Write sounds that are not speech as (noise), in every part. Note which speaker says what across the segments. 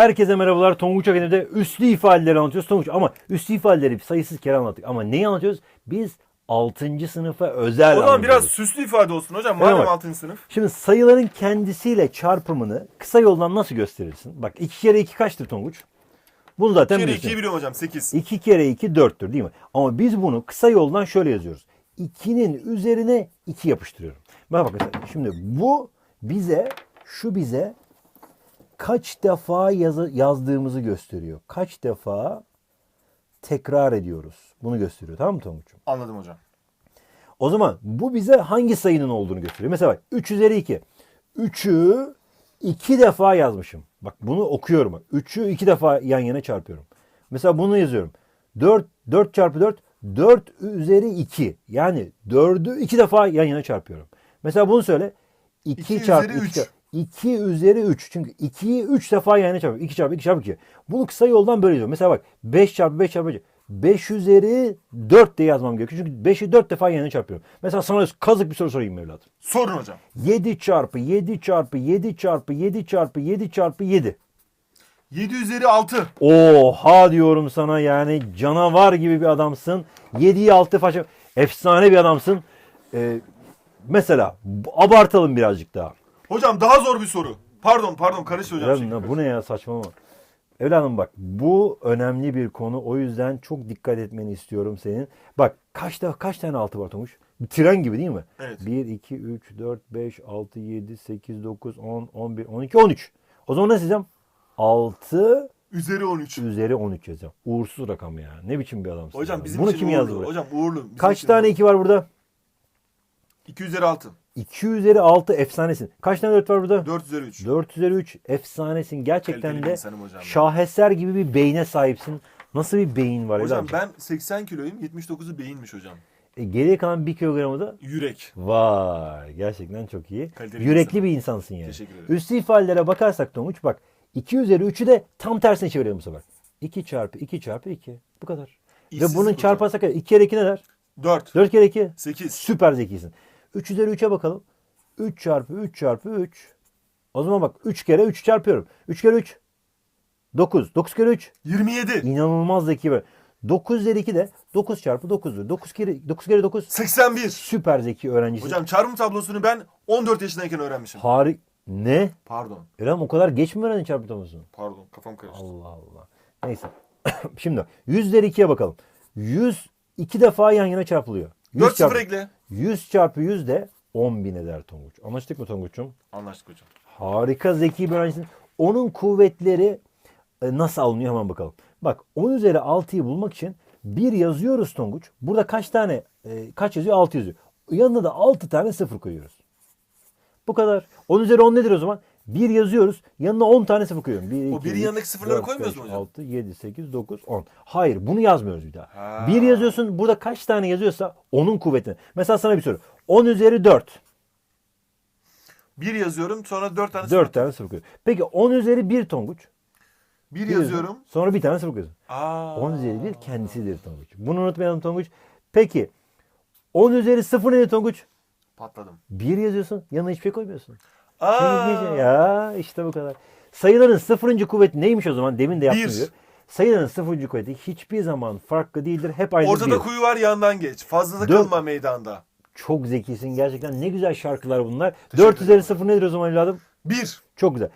Speaker 1: Herkese merhabalar. Tonguç Akademi'de üslü ifadeleri anlatıyoruz. Tonguç ama üslü ifadeleri sayısız kere anlattık. Ama neyi anlatıyoruz? Biz 6. sınıfa özel
Speaker 2: O zaman biraz süslü ifade olsun hocam. Madem
Speaker 1: Evet.
Speaker 2: 6. sınıf.
Speaker 1: Şimdi sayıların kendisiyle çarpımını kısa yoldan nasıl gösterirsin? Bak 2 kere 2 kaçtır Tonguç? Bunu zaten
Speaker 2: 2
Speaker 1: biliyorsun.
Speaker 2: 2'yi biliyorum hocam 8.
Speaker 1: 2 kere 2 4'tür değil mi? Ama biz bunu kısa yoldan şöyle yazıyoruz. 2'nin üzerine 2 yapıştırıyorum. Bak bak şimdi bu bize şu bize kaç defa yazı, yazdığımızı gösteriyor. Kaç defa tekrar ediyoruz. Bunu gösteriyor. Tamam mı Tonguç'um?
Speaker 2: Anladım hocam.
Speaker 1: O zaman bu bize hangi sayının olduğunu gösteriyor. Mesela bak 3 üzeri 2. 3'ü 2 defa yazmışım. Bak bunu okuyorum. bak. 3'ü 2 defa yan yana çarpıyorum. Mesela bunu yazıyorum. 4, 4 çarpı 4, 4 üzeri 2. Yani 4'ü 2 defa yan yana çarpıyorum. Mesela bunu söyle. 2,
Speaker 2: İki
Speaker 1: çarpı
Speaker 2: üzeri
Speaker 1: 2,
Speaker 2: üç.
Speaker 1: 2 üzeri 3. Çünkü 2'yi 3 defa yan yana çarpıyorum. 2 çarpı 2 çarpı 2. Bunu kısa yoldan böyle yazıyorum. Mesela bak 5 çarpı 5 çarpı 5. 5 üzeri 4 diye yazmam gerekiyor. Çünkü 5'i 4 defa yan yana çarpıyorum. Mesela sana kazık bir soru sorayım evladım.
Speaker 2: Sorun hocam.
Speaker 1: 7 çarpı 7 çarpı 7 çarpı 7 çarpı 7 çarpı 7.
Speaker 2: 7 üzeri 6.
Speaker 1: Oha diyorum sana yani canavar gibi bir adamsın. 7'yi 6 faşa efsane bir adamsın. Ee, mesela abartalım birazcık daha.
Speaker 2: Hocam daha zor bir soru. Pardon pardon karıştı hocam.
Speaker 1: Evladım,
Speaker 2: Şey,
Speaker 1: bu ne ya saçmalama. Evladım bak bu önemli bir konu. O yüzden çok dikkat etmeni istiyorum senin. Bak kaç da kaç tane altı var Tomuş? Bir tren gibi değil mi?
Speaker 2: Evet.
Speaker 1: 1, 2, 3, 4, 5, 6, 7, 8, 9, 10, 11, 12, 13. O zaman nasıl yazacağım? 6
Speaker 2: Üzeri 13.
Speaker 1: üzeri 13 yazacağım. Uğursuz rakam ya. Ne biçim bir adamsın.
Speaker 2: Hocam
Speaker 1: ya.
Speaker 2: bizim
Speaker 1: Bunu
Speaker 2: için
Speaker 1: kim
Speaker 2: uğurlu.
Speaker 1: yazdı buraya?
Speaker 2: Hocam uğurlu. Bizim
Speaker 1: Kaç
Speaker 2: için
Speaker 1: tane
Speaker 2: uğurlu.
Speaker 1: 2 var burada?
Speaker 2: 2 üzeri 6.
Speaker 1: 2 üzeri 6 efsanesin. Kaç tane 4 var burada?
Speaker 2: 4 üzeri 3.
Speaker 1: 4 üzeri 3 efsanesin. Gerçekten
Speaker 2: Kaliteli bir
Speaker 1: de
Speaker 2: insanım hocam ben.
Speaker 1: şaheser gibi bir beyne sahipsin. Nasıl bir beyin var
Speaker 2: Hocam ben 80 kiloyum. 79'u beyinmiş hocam.
Speaker 1: E, geriye kalan 1 kilogramı da
Speaker 2: Yürek.
Speaker 1: vay gerçekten çok iyi.
Speaker 2: Kaliteli bir
Speaker 1: Yürekli
Speaker 2: insanım.
Speaker 1: bir insansın yani.
Speaker 2: Teşekkür ederim.
Speaker 1: Üstü ifadelere bakarsak Tonguç bak 2 üzeri 3'ü de tam tersine çevirelim bu sefer. 2 çarpı 2 çarpı 2. Bu kadar. Ve
Speaker 2: İşsizlik
Speaker 1: bunun
Speaker 2: hocam.
Speaker 1: çarparsak 2 kere 2 ne der?
Speaker 2: 4.
Speaker 1: 4 kere 2.
Speaker 2: 8.
Speaker 1: Süper zekisin. 3 üzeri 3'e bakalım. 3 çarpı 3 çarpı 3. O zaman bak 3 kere 3 çarpıyorum. 3 kere 3. 9. 9 kere 3.
Speaker 2: 27.
Speaker 1: İnanılmaz zeki bir. 9 üzeri 2 de 9 çarpı 9'dur. 9 kere 9 kere 9.
Speaker 2: 81.
Speaker 1: Süper zeki öğrencisi.
Speaker 2: Hocam çarpım tablosunu ben 14 yaşındayken öğrenmişim.
Speaker 1: Harik. Ne?
Speaker 2: Pardon.
Speaker 1: Eren o kadar geç mi öğrendin çarpı tablosunu?
Speaker 2: Pardon kafam karıştı.
Speaker 1: Allah Allah. Neyse. (coughs) Şimdi 100 üzeri 2'ye bakalım. 100 iki defa yan yana çarpılıyor. 100
Speaker 2: 4
Speaker 1: çarpı,
Speaker 2: 0 ekle.
Speaker 1: 100 çarpı 100 de 10 bin eder Tonguç. Anlaştık mı Tonguç'um?
Speaker 2: Anlaştık hocam.
Speaker 1: Harika zeki bir öğrencisin. Onun kuvvetleri e, nasıl alınıyor hemen bakalım. Bak 10 üzeri 6'yı bulmak için 1 yazıyoruz Tonguç. Burada kaç tane e, kaç yazıyor? 6 yazıyor. Yanına da 6 tane sıfır koyuyoruz. Bu kadar. 10 üzeri 10 nedir o zaman? 1 yazıyoruz. Yanına 10 tane sıfır koyuyorum. 1,
Speaker 2: O birin yanındaki sıfırları koymuyoruz mu hocam?
Speaker 1: 6, 7, 8, 9, 10. Hayır bunu yazmıyoruz bir daha.
Speaker 2: Ha.
Speaker 1: 1 yazıyorsun. Burada kaç tane yazıyorsa onun kuvvetini. Mesela sana bir soru. 10 üzeri 4.
Speaker 2: 1 yazıyorum sonra 4 tane
Speaker 1: 4 tane sıfır koyuyorum. Peki 10 üzeri 1 Tonguç.
Speaker 2: 1
Speaker 1: Bir
Speaker 2: yazıyorum.
Speaker 1: Sonra bir tane sıfır koyuyorsun.
Speaker 2: Aa.
Speaker 1: 10 üzeri 1 kendisidir Tonguç. Bunu unutmayalım Tonguç. Peki 10 üzeri 0 nedir Tonguç?
Speaker 2: Patladım.
Speaker 1: 1 yazıyorsun. Yanına hiçbir şey koymuyorsun.
Speaker 2: Aa.
Speaker 1: Şimdi ya işte bu kadar. Sayıların sıfırıncı kuvveti neymiş o zaman? Demin de
Speaker 2: Bir.
Speaker 1: gibi. Sayıların sıfırıncı kuvveti hiçbir zaman farklı değildir. Hep aynı
Speaker 2: Ortada
Speaker 1: bir.
Speaker 2: kuyu var yandan geç. Fazla
Speaker 1: Dön-
Speaker 2: takılma meydanda.
Speaker 1: Çok zekisin gerçekten. Ne güzel şarkılar bunlar. 4 üzeri 0 nedir o zaman evladım?
Speaker 2: 1.
Speaker 1: Çok güzel.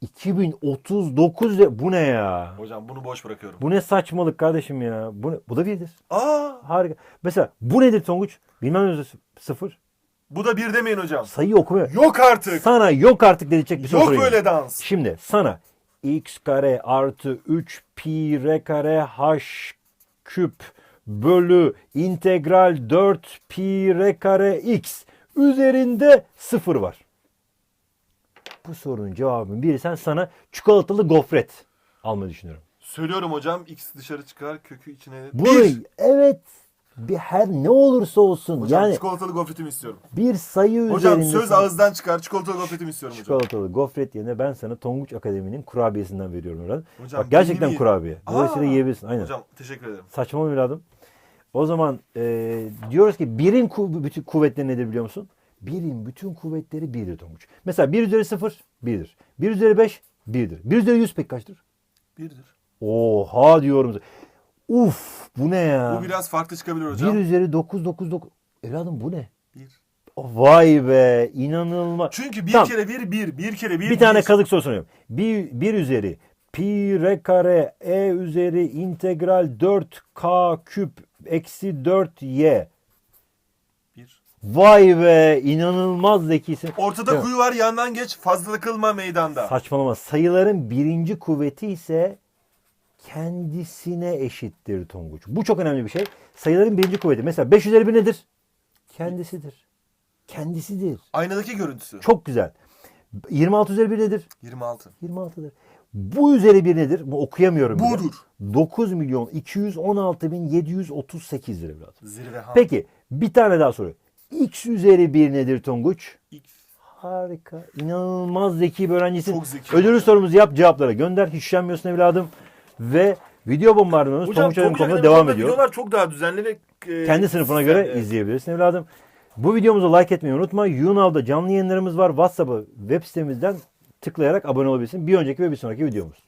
Speaker 1: 2039 de bu ne ya?
Speaker 2: Hocam bunu boş bırakıyorum.
Speaker 1: Bu ne saçmalık kardeşim ya? Bu, ne? bu da birdir.
Speaker 2: Aa.
Speaker 1: Harika. Mesela bu nedir Tonguç? Bilmem ne sıfır.
Speaker 2: Bu da 1 demeyin hocam.
Speaker 1: Sayı okumuyor.
Speaker 2: Yok artık.
Speaker 1: Sana yok artık dedicek bir soru
Speaker 2: Yok
Speaker 1: sorayım.
Speaker 2: böyle dans.
Speaker 1: Şimdi sana x kare artı 3 pi r kare h küp bölü integral 4 pi r kare x üzerinde sıfır var. Bu sorunun cevabını bilirsen sana çikolatalı gofret almayı düşünüyorum.
Speaker 2: Söylüyorum hocam. X dışarı çıkar. Kökü içine.
Speaker 1: Bu
Speaker 2: 1.
Speaker 1: evet bir her ne olursa olsun
Speaker 2: Hocam
Speaker 1: yani
Speaker 2: çikolatalı gofretimi istiyorum.
Speaker 1: bir sayı
Speaker 2: Hocam
Speaker 1: üzerinde
Speaker 2: söz ağızdan çıkar. Çikolatalı gofretimi istiyorum hocam.
Speaker 1: Çikolatalı gofret yerine ben sana Tonguç Akademi'nin kurabiyesinden veriyorum Orhan.
Speaker 2: Hocam,
Speaker 1: Bak gerçekten kurabiye. Dolayısıyla
Speaker 2: Aa,
Speaker 1: yiyebilirsin. Aynen.
Speaker 2: Hocam teşekkür ederim.
Speaker 1: Saçmalama evladım. O zaman e, diyoruz ki birin ku- bütün kuvvetleri nedir biliyor musun? Birin bütün kuvvetleri birdir Tonguç. Mesela 1 üzeri 0 1'dir. 1 üzeri 5 1'dir. 1 üzeri 100 pek kaçtır?
Speaker 2: Birdir.
Speaker 1: Oha diyorum. Uf bu ne ya?
Speaker 2: Bu biraz farklı çıkabilir hocam.
Speaker 1: 1 üzeri 9 9 9. Evladım bu ne?
Speaker 2: Bir.
Speaker 1: Vay be inanılmaz.
Speaker 2: Çünkü bir
Speaker 1: Tamam.
Speaker 2: kere bir bir. Bir kere bir.
Speaker 1: Bir tane kazık soru soruyorum. 1, 1 üzeri pi r kare e üzeri integral 4k küp eksi 4y.
Speaker 2: Bir.
Speaker 1: Vay be inanılmaz zekisin.
Speaker 2: Ortada
Speaker 1: Evet.
Speaker 2: kuyu var yandan geç fazla kılma meydanda.
Speaker 1: Saçmalama. Sayıların birinci kuvveti ise kendisine eşittir Tonguç. Bu çok önemli bir şey. Sayıların birinci kuvveti. Mesela 5 üzeri 1 nedir? Kendisidir. Kendisidir.
Speaker 2: Aynadaki görüntüsü.
Speaker 1: Çok güzel. 26 üzeri 1 nedir?
Speaker 2: 26.
Speaker 1: 26'dır. Bu üzeri 1 nedir? Bu okuyamıyorum. bile.
Speaker 2: Budur.
Speaker 1: 9 milyon 216 bin 738 lira evladım.
Speaker 2: Zirve ha.
Speaker 1: Peki bir tane daha soru. X üzeri 1 nedir Tonguç?
Speaker 2: X.
Speaker 1: Harika. İnanılmaz zeki bir öğrencisin.
Speaker 2: Çok zeki.
Speaker 1: Ödülü sorumuzu yap cevaplara gönder. Hiç üşenmiyorsun evladım. Ve video bombardımanımız
Speaker 2: Akademi
Speaker 1: devam ediyor.
Speaker 2: Videolar çok daha düzenli ve e,
Speaker 1: Kendi sınıfına göre
Speaker 2: sistemli.
Speaker 1: izleyebilirsin evladım. Bu videomuza like etmeyi unutma. YouNow'da canlı yayınlarımız var. WhatsApp'ı web sitemizden tıklayarak abone olabilirsin. Bir önceki ve bir sonraki videomuz.